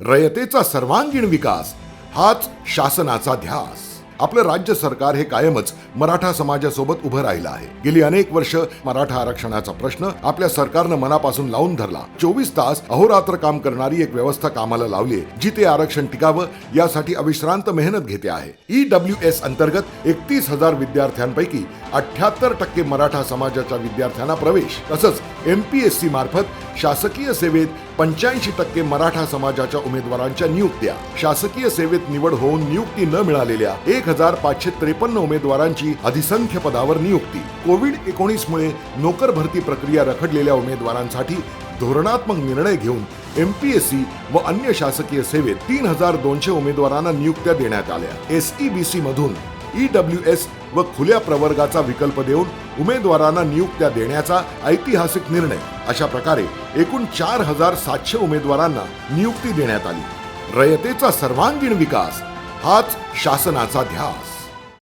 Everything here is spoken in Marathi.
रयतेचा सर्वांगीण विकास हाच शासनाचा ध्यास. आपलं राज्य सरकार हे कायमच मराठा समाजासोबत उभं राहिलं आहे. गेली अनेक वर्ष मराठा आरक्षणाचा प्रश्न आपल्या सरकारनं मनापासून लावून धरला. चोवीस तास अहोरात्र काम करणारी एक व्यवस्था कामाला लावली जी ते आरक्षण टिकावं यासाठी अविश्रांत मेहनत घेते आहे. ई डब्ल्यू एस अंतर्गत एकतीस हजार विद्यार्थ्यांपैकी अठ्याहत्तर टक्के मराठा समाजाच्या विद्यार्थ्यांना प्रवेश तसंच एम पी एस सी मार्फत शासकीय सेवेत पंच्याऐंशी टक्के मराठा समाजाच्या उमेदवारांच्या नियुक्त्या. शासकीय सेवेत निवड होऊन नियुक्ती न मिळालेल्या एक हजार पाचशे त्रेपन्न उमेदवारांची अधिसंख्य पदावर नियुक्ती. कोविड एकोणीस मुळे नोकर भरती प्रक्रिया रखडलेल्या उमेदवारांसाठी धोरणात्मक निर्णय घेऊन एम पी एस सी व अन्य शासकीय सेवेत तीन हजार दोनशे उमेदवारांना नियुक्त्या देण्यात आल्या. एस ई बी सी मधून ई डब्ल्यू एस व खुल्या प्रवर्गाचा विकल्प देऊन उमेदवारांना नियुक्त्या देण्याचा ऐतिहासिक निर्णय. अशा प्रकारे एकूण चार हजार सातशे उमेदवारांना नियुक्ती देण्यात आली. रयतेचा सर्वांगीण विकास हाच शासनाचा ध्यास.